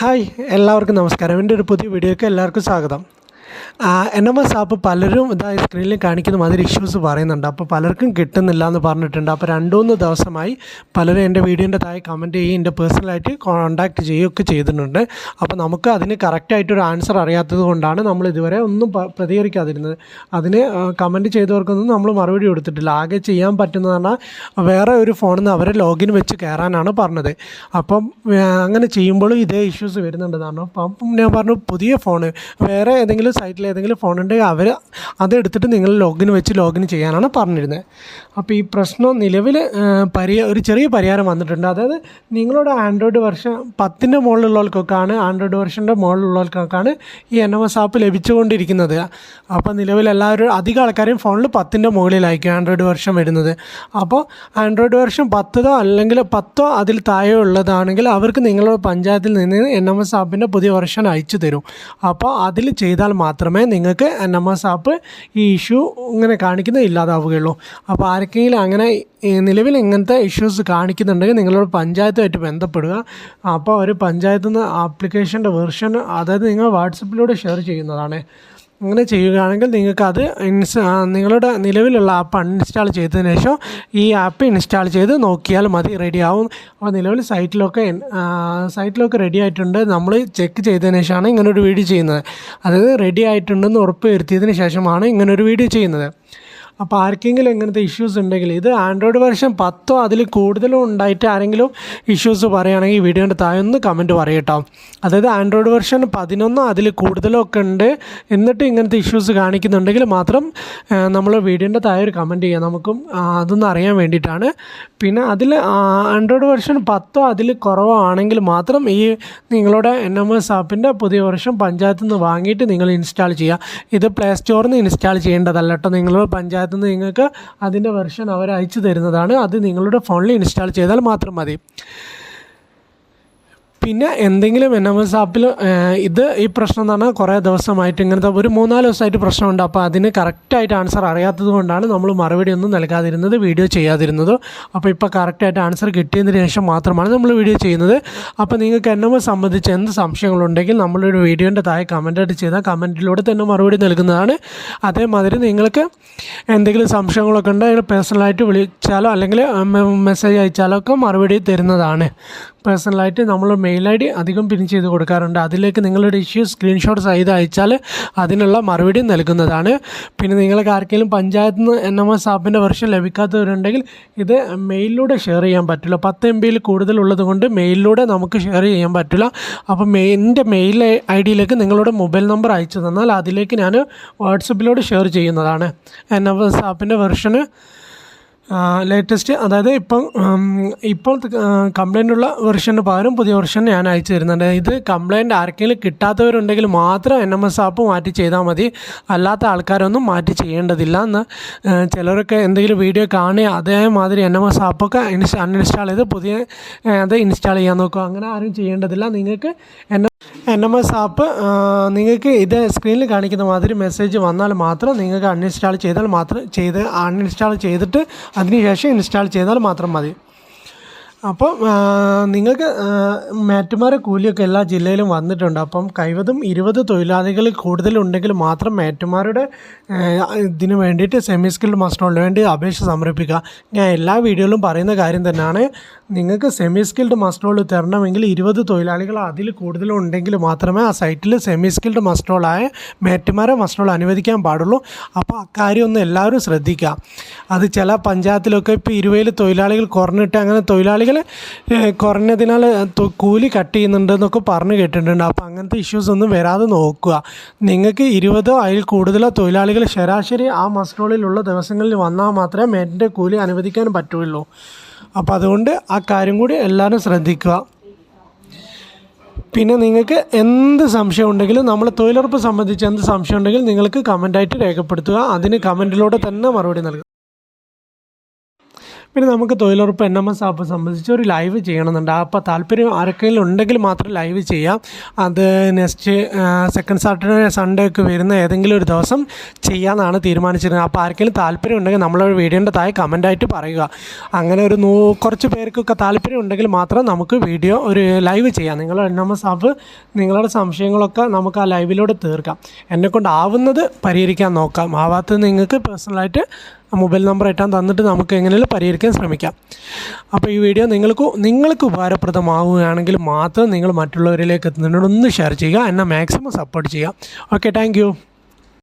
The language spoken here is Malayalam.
ഹായ് എല്ലാവർക്കും നമസ്കാരം. എന്റെ ഒരു പുതിയ വീഡിയോയ്ക്ക് എല്ലാവർക്കും സ്വാഗതം. എൻ എം എസ് ആപ്പ് പലരും ഇതാ സ്ക്രീനിൽ കാണിക്കുന്ന മാതിരി ഇഷ്യൂസ് പറയുന്നുണ്ട്. അപ്പോൾ പലർക്കും കിട്ടുന്നില്ല എന്ന് പറഞ്ഞിട്ടുണ്ട്. അപ്പോൾ രണ്ടുമൂന്ന് ദിവസമായി പലരും എന്റെ വീഡിയോന്റെ താഴെ കമന്റ് ചെയ്യുകയും എന്റെ പേഴ്സണലായിട്ട് കോൺടാക്റ്റ് ചെയ്യുകയൊക്കെ ചെയ്തിട്ടുണ്ട്. അപ്പോൾ നമുക്ക് അതിന് കറക്റ്റായിട്ടൊരു ആൻസർ അറിയാത്തത് കൊണ്ടാണ് നമ്മൾ ഇതുവരെ ഒന്നും പ്രതികരിക്കാതിരുന്നത്. അതിന് കമന്റ് ചെയ്തവർക്കൊന്നും നമ്മൾ മറുപടി കൊടുത്തിട്ടില്ല. ആകെ ചെയ്യാൻ പറ്റുന്നത് പറഞ്ഞാൽ വേറെ ഒരു ഫോണിൽ നിന്ന് അവരെ ലോഗിൻ വെച്ച് കയറാനാണ് പറഞ്ഞത്. അപ്പം അങ്ങനെ ചെയ്യുമ്പോഴും ഇതേ ഇഷ്യൂസ് വരുന്നുണ്ടെന്നാണ് അപ്പം ഞാൻ പറഞ്ഞു പുതിയ ഫോൺ വേറെ ഏതെങ്കിലും സൈറ്റിൽ ഏതെങ്കിലും ഫോൺ ഉണ്ടെങ്കിൽ അവർ അതെടുത്തിട്ട് നിങ്ങൾ ലോഗിൻ വെച്ച് ലോഗിൻ ചെയ്യാനാണ് പറഞ്ഞിരുന്നത് അപ്പോൾ ഈ പ്രശ്നം നിലവിൽ പരി ഒരു ചെറിയ പരിഹാരം വന്നിട്ടുണ്ട്. അതായത് നിങ്ങളുടെ ആൻഡ്രോയിഡ് വെർഷൻ പത്തിന്റെ മുകളിലുള്ളവർക്കൊക്കെയാണ് ആൻഡ്രോയിഡ് വെർഷന്റെ മുകളിലുള്ളവർക്കൊക്കെയാണ് ഈ എൻ എം എസ് ആപ്പ് ലഭിച്ചുകൊണ്ടിരിക്കുന്നത്. അപ്പോൾ നിലവിൽ എല്ലാവരും അധികം ആൾക്കാരും ഫോണിൽ പത്തിന്റെ മുകളിലായിരിക്കും ആൻഡ്രോയിഡ് വെർഷൻ വരുന്നത്. അപ്പോൾ ആൻഡ്രോയിഡ് വെർഷൻ പത്തോ അല്ലെങ്കിൽ പത്തോ അതിൽ താഴെ ഉള്ളതാണെങ്കിൽ അവർക്ക് നിങ്ങളുടെ പഞ്ചായത്തിൽ നിന്ന് എൻ എം എസ് ആപ്പിന്റെ പുതിയ വെർഷൻ അയച്ചു തരും. അപ്പോൾ അതിൽ ചെയ്താൽ മാത്രമേ നിങ്ങൾക്ക് എൻ എം എസ് ആപ്പ് ഈ ഇഷ്യൂ ഇങ്ങനെ കാണിക്കുന്നത് ഇല്ലാതാവുകയുള്ളൂ. അപ്പോൾ ആർക്കെങ്കിലും അങ്ങനെ നിലവിൽ ഇങ്ങനത്തെ ഇഷ്യൂസ് കാണിക്കുന്നുണ്ടെങ്കിൽ നിങ്ങളോട് പഞ്ചായത്തുമായിട്ട് ബന്ധപ്പെടുക. അപ്പോൾ ഒരു പഞ്ചായത്തു നിന്ന് ആപ്ലിക്കേഷന്റെ വെർഷൻ അതായത് നിങ്ങൾ വാട്സപ്പിലൂടെ ഷെയർ ചെയ്യുന്നതാണ്. അങ്ങനെ ചെയ്യുകയാണെങ്കിൽ നിങ്ങൾക്ക് അത് ഇൻസ് നിങ്ങളുടെ നിലവിലുള്ള ആപ്പ് അൺഇൻസ്റ്റാൾ ചെയ്തതിന് ശേഷം ഈ ആപ്പ് ഇൻസ്റ്റാൾ ചെയ്ത് നോക്കിയാൽ മതി റെഡി ആവും. അപ്പോൾ നിലവിൽ സൈറ്റിലൊക്കെ സൈറ്റിലൊക്കെ റെഡി ആയിട്ടുണ്ട്. നമ്മൾ ചെക്ക് ചെയ്തതിന് ശേഷമാണ് ഇങ്ങനൊരു വീഡിയോ ചെയ്യുന്നത്. അതായത് റെഡി ആയിട്ടുണ്ടെന്ന് ഉറപ്പ് വരുത്തിയതിന് ശേഷമാണ് ഇങ്ങനൊരു വീഡിയോ ചെയ്യുന്നത്. അപ്പോൾ ആർക്കെങ്കിലും ഇങ്ങനത്തെ ഇഷ്യൂസ് ഉണ്ടെങ്കിൽ ഇത് ആൻഡ്രോയിഡ് വെർഷൻ പത്തോ അതിൽ കൂടുതലും ഉണ്ടായിട്ട് ആരെങ്കിലും ഇഷ്യൂസ് പറയുകയാണെങ്കിൽ വീഡിയോന്റെ താഴെ ഒന്ന് കമന്റ് പറയട്ടോ അതായത് ആൻഡ്രോയിഡ് വെർഷൻ പതിനൊന്നോ അതിൽ കൂടുതലോ ഒക്കെ ഉണ്ട് എന്നിട്ട് ഇങ്ങനത്തെ ഇഷ്യൂസ് കാണിക്കുന്നുണ്ടെങ്കിൽ മാത്രം നമ്മൾ വീഡിയോന്റെ താഴെ ഒരു കമന്റ് ചെയ്യാം. നമുക്കും അതൊന്ന് അറിയാൻ വേണ്ടിയിട്ടാണ്. പിന്നെ അതിൽ ആൻഡ്രോയിഡ് വെർഷൻ പത്തോ അതിൽ കുറവോ ആണെങ്കിൽ മാത്രം ഈ നിങ്ങളുടെ എൻ എം എസ് ആപ്പിന്റെ പുതിയ വെർഷൻ പഞ്ചായത്തിൽ നിന്ന് വാങ്ങിയിട്ട് നിങ്ങൾ ഇൻസ്റ്റാൾ ചെയ്യുക. ഇത് പ്ലേ സ്റ്റോറിൽ നിന്ന് ഇൻസ്റ്റാൾ ചെയ്യേണ്ടതല്ല കേട്ടോ. നിങ്ങൾ പഞ്ചായത്തിൽ നിന്ന് നിങ്ങൾക്ക് അതിന്റെ വെർഷൻ അവർ അയച്ചു തരുന്നതാണ്. അത് നിങ്ങളുടെ ഫോണിൽ ഇൻസ്റ്റാൾ ചെയ്താൽ മാത്രം മതി. പിന്നെ എന്തെങ്കിലും എൻ എം എസ് ആപ്പിൽ ഇത് ഈ പ്രശ്നം എന്ന് പറഞ്ഞാൽ കുറേ ദിവസമായിട്ട് ഇങ്ങനത്തെ ഒരു മൂന്നാൽ ദിവസമായിട്ട് പ്രശ്നമുണ്ട്. അപ്പോൾ അതിന് കറക്റ്റായിട്ട് ആൻസർ അറിയാത്തത് കൊണ്ടാണ് നമ്മൾ മറുപടി ഒന്നും നൽകാതിരുന്നത് വീഡിയോ ചെയ്യാതിരുന്നത്. അപ്പോൾ ഇപ്പോൾ കറക്റ്റായിട്ട് ആൻസർ കിട്ടിയതിന് ശേഷം മാത്രമാണ് നമ്മൾ വീഡിയോ ചെയ്യുന്നത്. അപ്പോൾ നിങ്ങൾക്ക് എൻ എം എസ് സംബന്ധിച്ച് എന്ത് സംശയങ്ങളുണ്ടെങ്കിൽ നമ്മളൊരു വീഡിയോന്റെ താഴെ കമന്റായിട്ട് ചെയ്താൽ കമന്റിലൂടെ തന്നെ മറുപടി നൽകുന്നതാണ്. അതേമാതിരി നിങ്ങൾക്ക് എന്തെങ്കിലും സംശയങ്ങളൊക്കെ ഉണ്ടെങ്കിൽ പേഴ്സണലായിട്ട് വിളിച്ചാലോ അല്ലെങ്കിൽ മെസ്സേജ് അയച്ചാലോ ഒക്കെ മറുപടി തരുന്നതാണ്. പേഴ്സണലായിട്ട് നമ്മൾ മെയിൽ ഐ ഡി അധികം പിൻ ചെയ്ത് കൊടുക്കാറുണ്ട്. അതിലേക്ക് നിങ്ങളുടെ ഇഷ്യൂ സ്ക്രീൻഷോട്ട് ചെയ്ത് അയച്ചാൽ അതിനുള്ള മറുപടി നൽകുന്നതാണ്. പിന്നെ നിങ്ങൾക്ക് ആർക്കെങ്കിലും പഞ്ചായത്ത് നിന്ന് എൻ എം എസ് ആപ്പിന്റെ വെർഷൻ ലഭിക്കാത്തവരുണ്ടെങ്കിൽ ഇത് മെയിലിലൂടെ ഷെയർ ചെയ്യാൻ പറ്റില്ല. പത്ത് എം ബിയിൽ കൂടുതലുള്ളത് കൊണ്ട് മെയിലിലൂടെ നമുക്ക് ഷെയർ ചെയ്യാൻ പറ്റില്ല. അപ്പോൾ മെയ് എന്റെ മെയിൽ ഐ ഡിയിലേക്ക് നിങ്ങളുടെ മൊബൈൽ നമ്പർ അയച്ചു തന്നാൽ അതിലേക്ക് ഞാൻ വാട്സപ്പിലൂടെ ഷെയർ ചെയ്യുന്നതാണ്. എൻ എം എസ് ആപ്പിന്റെ വെർഷന് ലേറ്റസ്റ്റ് അതായത് ഇപ്പം ഇപ്പോൾ കംപ്ലൈന്റ് ഉള്ള വെർഷന് പകരം പുതിയ വെർഷൻ ഞാൻ അയച്ചു തരുന്നുണ്ട്. ഇത് കംപ്ലൈന്റ് ആർക്കെങ്കിലും കിട്ടാത്തവരുണ്ടെങ്കിൽ മാത്രം എൻ എം എസ് ആപ്പ് മാറ്റി ചെയ്താൽ മതി. അല്ലാത്ത ആൾക്കാരൊന്നും മാറ്റി ചെയ്യേണ്ടതില്ല എന്ന് ചിലരൊക്കെ എന്തെങ്കിലും വീഡിയോ കാണുക അതേമാതിരി എൻ എം എസ് ആപ്പൊക്കെ ഇൻസ് അൺഇൻസ്റ്റാൾ ചെയ്ത് പുതിയ അത് ഇൻസ്റ്റാൾ ചെയ്യാൻ നോക്കുക. അങ്ങനെ ആരും ചെയ്യേണ്ടതില്ല. നിങ്ങൾക്ക് N N M S app നിങ്ങൾക്ക് ഇത് സ്ക്രീനിൽ കാണിക്കുന്ന മാതിരി മെസ്സേജ് വന്നാൽ മാത്രം നിങ്ങൾക്ക് അൺഇൻസ്റ്റാൾ ചെയ്താൽ മാത്രം ചെയ്ത് അൺഇൻസ്റ്റാൾ ചെയ്തിട്ട് അതിനുശേഷം ഇൻസ്റ്റാൾ ചെയ്താൽ മാത്രം മതി. അപ്പം നിങ്ങൾക്ക് മാറ്റുമാരെ കൂലിയൊക്കെ എല്ലാ ജില്ലയിലും വന്നിട്ടുണ്ട്. അപ്പം കൈവതും ഇരുപത് തൊഴിലാളികൾ കൂടുതലുണ്ടെങ്കിൽ മാത്രം മാറ്റുമാരുടെ ഇതിന് വേണ്ടിയിട്ട് സെമി സ്കിൽഡ് മസ്റ്ററിന് വേണ്ടി അപേക്ഷ സമർപ്പിക്കുക. ഞാൻ എല്ലാ വീഡിയോയിലും പറയുന്ന കാര്യം തന്നെയാണ്. നിങ്ങൾക്ക് സെമി സ്കിൽഡ് മസ്റ്ററോൾ തരണമെങ്കിൽ ഇരുപത് തൊഴിലാളികൾ അതിൽ കൂടുതൽ ഉണ്ടെങ്കിൽ മാത്രമേ ആ സൈറ്റിൽ സെമി സ്കിൽഡ് മസ്റ്ററോളായ മേറ്റുമാരെ മസ്റ്ററോൾ അനുവദിക്കാൻ പാടുള്ളൂ. അപ്പോൾ അക്കാര്യം ഒന്ന് എല്ലാവരും ശ്രദ്ധിക്കുക. അത് ചില പഞ്ചായത്തിലൊക്കെ ഇപ്പോൾ ഇരുപതിൽ തൊഴിലാളികൾ കുറഞ്ഞിട്ട് അങ്ങനെ തൊഴിലാളികൾ കുറഞ്ഞതിനാൽ കൂലി കട്ട് ചെയ്യുന്നുണ്ടെന്നൊക്കെ പറഞ്ഞു കേട്ടിട്ടുണ്ട്. അപ്പോൾ അങ്ങനത്തെ ഇഷ്യൂസ് ഒന്നും വരാതെ നോക്കുക. നിങ്ങൾക്ക് ഇരുപതോ അതിൽ കൂടുതലോ തൊഴിലാളികൾ ശരാശരി ആ മസ്റ്ററോളിലുള്ള ദിവസങ്ങളിൽ വന്നാൽ മാത്രമേ മേറ്റിന്റെ കൂലി അനുവദിക്കാൻ പറ്റുള്ളൂ. അപ്പോൾ അതുകൊണ്ട് ആ കാര്യം കൂടി എല്ലാവരും ശ്രദ്ധിക്കുക. പിന്നെ നിങ്ങൾക്ക് എന്ത് സംശയം ഉണ്ടെങ്കിലും നമ്മൾ തൊഴിലുറപ്പ് സംബന്ധിച്ച് എന്ത് സംശയം ഉണ്ടെങ്കിലും നിങ്ങൾക്ക് കമന്റായിട്ട് രേഖപ്പെടുത്തുക. അതിന് കമന്റിലൂടെ തന്നെ മറുപടി നൽകുക. പിന്നെ നമുക്ക് തൊഴിലുറപ്പ് എൻ എം എസ് ആപ്പ് സംബന്ധിച്ച് ഒരു ലൈവ് ചെയ്യണമെന്നുണ്ട്. അപ്പോൾ താല്പര്യം ആർക്കെങ്കിലും ഉണ്ടെങ്കിൽ മാത്രം ലൈവ് ചെയ്യാം. അത് നെക്സ്റ്റ് സെക്കൻഡ് സാറ്റർഡേ സൺഡേ ഒക്കെ വരുന്ന ഏതെങ്കിലും ഒരു ദിവസം ചെയ്യാമെന്നാണ് തീരുമാനിച്ചിരുന്നത് അപ്പോൾ ആർക്കെങ്കിലും താല്പര്യം ഉണ്ടെങ്കിൽ നമ്മളൊരു വീഡിയോന്റെ താഴെ കമന്റായിട്ട് പറയുക. അങ്ങനെ ഒരു നൂ കുറച്ച് പേർക്കൊക്കെ താല്പര്യം ഉണ്ടെങ്കിൽ മാത്രം നമുക്ക് വീഡിയോ ഒരു ലൈവ് ചെയ്യാം. നിങ്ങളുടെ എൻ എം എസ് ആപ്പ് നിങ്ങളുടെ സംശയങ്ങളൊക്കെ നമുക്ക് ആ ലൈവിലൂടെ തീർക്കാം. എന്നെക്കൊണ്ട് ആവുന്നത് പരിഹരിക്കാൻ നോക്കാം. ആവാത്തത് നിങ്ങൾക്ക് പേഴ്സണലായിട്ട് മൊബൈൽ നമ്പർ ഇട്ടാൻ തന്നിട്ട് നമുക്ക് എങ്ങനെയും പരിഹരിക്കാൻ ശ്രമിക്കാം. അപ്പോൾ ഈ വീഡിയോ നിങ്ങൾക്ക് നിങ്ങൾക്ക് ഉപകാരപ്രദമാവുകയാണെങ്കിൽ മാത്രം നിങ്ങൾ മറ്റുള്ളവരിലേക്ക് എത്തുന്നതിനോട് ഒന്ന് ഷെയർ ചെയ്യുക. എന്നെ മാക്സിമം സപ്പോർട്ട് ചെയ്യുക. Okay thank